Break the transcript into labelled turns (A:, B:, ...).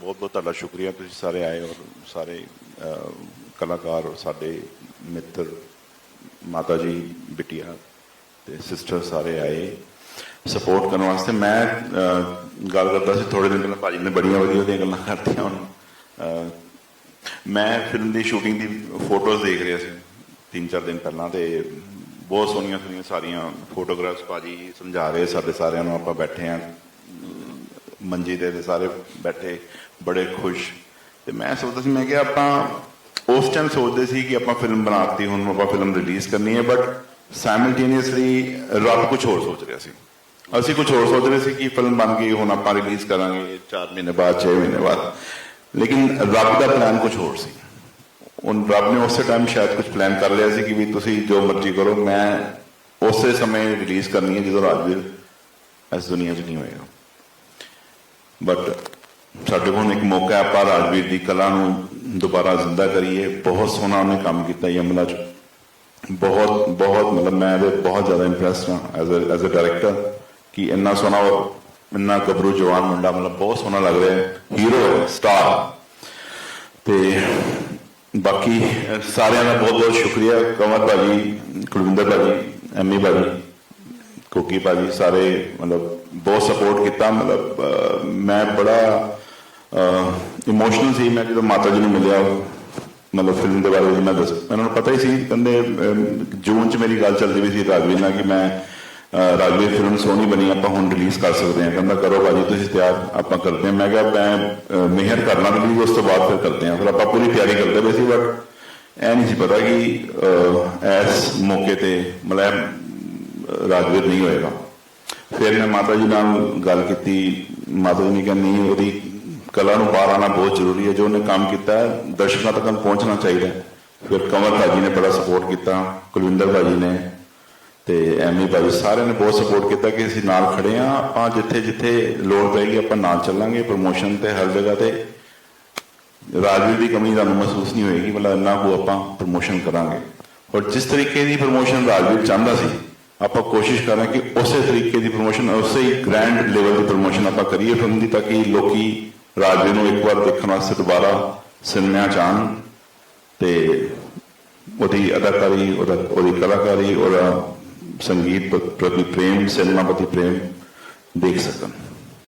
A: ਬਹੁਤ ਬਹੁਤ ਤੁਹਾਡਾ ਸ਼ੁਕਰੀਆ ਤੁਸੀਂ ਸਾਰੇ ਆਏ ਔਰ ਸਾਰੇ ਅਹ, ਕਲਾਕਾਰ ਸਾਡੇ ਮਿੱਤਰ ਮਾਤਾ ਜੀ ਬਿਟਿਆ ਤੇ ਸਿਸਟਰ ਸਾਰੇ ਆਏ ਸਪੋਰਟ ਕਰਨ ਵਾਸਤੇ। ਮੈਂ ਗੱਲ ਕਰਦਾ ਸੀ ਥੋੜੇ ਦਿਨ ਪਹਿਲਾਂ ਭਾਜੀ ਨੇ ਬੜੀਆਂ ਵਧੀਆ ਵਧੀਆ ਗੱਲਾਂ ਕਰਤੀਆਂ ਹੁਣ। ਅਹ, ਮੈਂ ਫਿਲਮ ਦੀ ਸ਼ੂਟਿੰਗ ਦੀ ਫੋਟੋਜ਼ ਦੇਖ ਰਿਹਾ ਸੀ ਤਿੰਨ ਚਾਰ ਦਿਨ ਪਹਿਲਾਂ ਤੇ ਬਹੁਤ ਸੋਹਣੀਆਂ ਸੋਹਣੀਆਂ ਸਾਰੀਆਂ ਫੋਟੋਗ੍ਰਾਫਸ ਭਾਜੀ ਸਮਝਾ ਰਹੇ ਸਾਡੇ ਸਾਰਿਆਂ ਨੂੰ ਆਪਾਂ ਬੈਠੇ ਆਂ। ਮੰਜੀ ਦੇ ਤੇ ਸਾਰੇ ਬੈਠੇ, ਬੜੇ ਖੁਸ਼। ਤੇ ਮੈਂ ਸੋਚਦਾ ਸੀ, ਮੈਂ ਕਿ ਆਪਾਂ ਉਸ ਟਾਈਮ ਸੋਚਦੇ ਸੀ ਕਿ ਆਪਾਂ ਫਿਲਮ ਬਣਾਤੀ, ਹੁਣ ਆਪਾਂ ਫਿਲਮ ਰਿਲੀਜ਼ ਕਰਨੀ ਹੈ ਬਟ ਸਾਈਮਲਟੇਨੀਅਸਲੀ ਰੱਬ ਕੁਝ ਹੋਰ ਸੋਚ ਰਿਹਾ ਸੀ। ਅਸੀਂ ਕੁਝ ਹੋਰ ਸੋਚ ਰਹੇ ਸੀ ਕਿ ਫਿਲਮ ਬਣ ਗਈ, ਹੁਣ ਆਪਾਂ ਰਿਲੀਜ਼ ਕਰਾਂਗੇ 4 ਮਹੀਨੇ ਬਾਅਦ 6 ਮਹੀਨੇ ਬਾਅਦ। ਲੇਕਿਨ ਰੱਬ ਦਾ ਪਲਾਨ ਕੁਝ ਹੋਰ ਸੀ। ਹੁਣ ਰੱਬ ਨੇ ਉਸੇ ਟਾਈਮ ਸ਼ਾਇਦ ਕੁਝ ਪਲਾਨ ਕਰ ਲਿਆ ਸੀ ਕਿ ਵੀ ਤੁਸੀਂ ਜੋ ਮਰਜ਼ੀ ਕਰੋ, ਮੈਂ ਉਸੇ ਸਮੇਂ ਰਿਲੀਜ਼ ਕਰਨੀ ਹੈ ਜਦੋਂ ਰਾਜਵੀਰ ਇਸ ਦੁਨੀਆ 'ਚ ਨਹੀਂ ਹੋਏਗਾ। ਬਟ ਸਾਡੇ ਕੋਲ ਇੱਕ ਮੌਕਾ ਹੈ, ਆਪਾਂ ਰਾਜਵੀਰ ਦੀ ਕਲਾ ਨੂੰ ਦੁਬਾਰਾ ਜ਼ਿੰਦਾ ਕਰੀਏ। ਬਹੁਤ ਸੋਹਣਾ ਉਹਨੇ ਕੰਮ ਕੀਤਾ ਅਮਲਾ 'ਚ। ਬਹੁਤ ਬਹੁਤ ਮਤਲਬ ਮੈਂ ਇਹਦੇ ਬਹੁਤ ਜ਼ਿਆਦਾ ਇੰਪ੍ਰੈਸਡ ਹਾਂ as a as a director ਕਿ ਇੰਨਾ ਸੋਹਣਾ ਇੰਨਾ ਗੱਭਰੂ ਜਵਾਨ ਮੁੰਡਾ ਮਤਲਬ ਬਹੁਤ ਸੋਹਣਾ ਲੱਗ ਰਿਹਾ ਹੈ। ਹੀਰੋ ਹੈ ਸਟਾਰ ਤੇ ਬਾਕੀ ਸਾਰਿਆਂ ਦਾ ਬਹੁਤ ਬਹੁਤ ਸ਼ੁਕਰੀਆ। ਕਮਰ ਭਾਜੀ, ਕੁਲਵਿੰਦਰ ਭਾਜੀ, ਐਮੀ ਭਾਜੀ, ਕੋਕੀ ਭਾਜੀ, ਸਾਰੇ ਮਤਲਬ ਬਹੁਤ ਸਪੋਰਟ ਕੀਤਾ ਮਤਲਬ ਮੈਂ ਬੜਾ ਇਮੋਸ਼ਨਲ ਸੀ। ਮੈਂ ਜਦੋਂ ਮਾਤਾ ਜੀ ਨੂੰ ਮਿਲਿਆ ਮਤਲਬ ਫਿਲਮ ਦੇ ਬਾਰੇ ਵਿੱਚ ਮੈਂ ਦੱਸ ਇਹਨਾਂ ਨੂੰ ਪਤਾ ਹੀ ਸੀ ਕਹਿੰਦੇ ਜੂਨ ਚ ਮੇਰੀ ਗੱਲ ਚੱਲਦੀ ਵੀ ਸੀ ਰਾਜਵੀਰ ਨਾਲ ਕਿ ਮੈਂ ਰਾਜਵੀਰ ਫਿਲਮ ਸੋਹਣੀ ਬਣੀ ਆਪਾਂ ਹੁਣ ਰਿਲੀਜ਼ ਕਰ ਸਕਦੇ ਹਾਂ। ਕਹਿੰਦਾ ਕਰੋ ਭਾਜੀ ਤੁਸੀਂ ਤਿਆਰ ਆਪਾਂ ਕਰਦੇ ਹਾਂ। ਮੈਂ ਕਿਹਾ ਮੈਂ ਅਹ, ਮਿਹਰ ਕਰਨਾ ਰਿਲੀਜ਼ ਉਸ ਤੋਂ ਬਾਅਦ ਫਿਰ ਕਰਦੇ ਹਾਂ। ਫਿਰ ਆਪਾਂ ਪੂਰੀ ਤਿਆਰੀ ਕਰਦੇ ਪਏ ਸੀ ਬਟ ਐ ਨਹੀਂ ਸੀ ਪਤਾ ਕਿ ਅਹ, ਇਸ ਮੌਕੇ ਤੇ ਮਤਲਬ ਰਾਜਵੀਰ ਨਹੀਂ ਹੋਏਗਾ। ਫਿਰ ਮੈਂ ਮਾਤਾ ਜੀ ਨਾਲ ਗੱਲ ਕੀਤੀ, ਮਾਤਾ ਜੀ ਨੇ ਕਿਹਾ, ਨਹੀਂ, ਉਹਦੀ ਕਲਾ ਨੂੰ ਬਾਹਰ ਆਉਣਾ ਬਹੁਤ ਜ਼ਰੂਰੀ ਹੈ, ਜੋ ਉਹਨੇ ਕੰਮ ਕੀਤਾ, ਦਰਸ਼ਕਾਂ ਤੱਕ ਪਹੁੰਚਣਾ ਚਾਹੀਦਾ ਫਿਰ ਕਮਲ ਭਾਜੀ ਨੇ ਬੜਾ ਸਪੋਰਟ ਕੀਤਾ, ਕੁਲਵਿੰਦਰ ਭਾਜੀ ਨੇ ਤੇ ਐਮੀ ਭਾਜੀ ਸਾਰਿਆਂ ਨੇ ਬਹੁਤ ਸਪੋਰਟ ਕੀਤਾ ਕਿ ਅਸੀਂ ਨਾਲ ਖੜੇ ਆ ਆਪਾਂ ਜਿੱਥੇ ਜਿੱਥੇ ਲੋੜ ਪਏਗੀ ਆਪਾਂ ਨਾਲ ਚੱਲਾਂਗੇ ਪ੍ਰੋਮੋਸ਼ਨ ਤੇ ਹਰ ਜਗ੍ਹਾ ਤੇ। ਰਾਜਵੀਰ ਦੀ ਕਮੀ ਤੁਹਾਨੂੰ ਮਹਿਸੂਸ ਨਹੀਂ ਹੋਏਗੀ, ਮਤਲਬ ਇੰਨਾ ਕੋ ਆਪਾਂ ਪ੍ਰੋਮੋਸ਼ਨ ਕਰਾਂਗੇ। ਔਰ ਜਿਸ ਤਰੀਕੇ ਦੀ ਪ੍ਰੋਮੋਸ਼ਨ ਰਾਜਵੀਰ ਚਾਹੁੰਦਾ ਸੀ ਆਪਾਂ ਕੋਸ਼ਿਸ਼ ਕਰਾਂ ਕਿ ਉਸੇ ਤਰੀਕੇ ਦੀ ਪ੍ਰੋਮੋਸ਼ਨ ਉਸੇ ਹੀ ਗ੍ਰੈਂਡ ਲੈਵਲ ਦੀ ਪ੍ਰੋਮੋਸ਼ਨ ਆਪਾਂ ਕਰੀਏ ਫਿਲਮ ਦੀ, ਤਾਂ ਕਿ ਲੋਕੀ ਰਾਜਵੀਰ ਨੂੰ ਇੱਕ ਵਾਰ ਦੇਖਣ ਵਾਸਤੇ ਦੁਬਾਰਾ ਸਿਨੇਮਾ ਚ ਆਉਣ ਤੇ ਉਹਦੀ ਅਦਾਕਾਰੀ, ਉਹਦਾ, ਉਹਦੀ ਕਲਾਕਾਰੀ, ਉਹਦਾ ਸੰਗੀਤ ਪ੍ਰਤੀ ਪ੍ਰੇਮ, ਸਿਨੇਮਾ ਪ੍ਰਤੀ ਪ੍ਰੇਮ ਦੇਖ ਸਕਣ।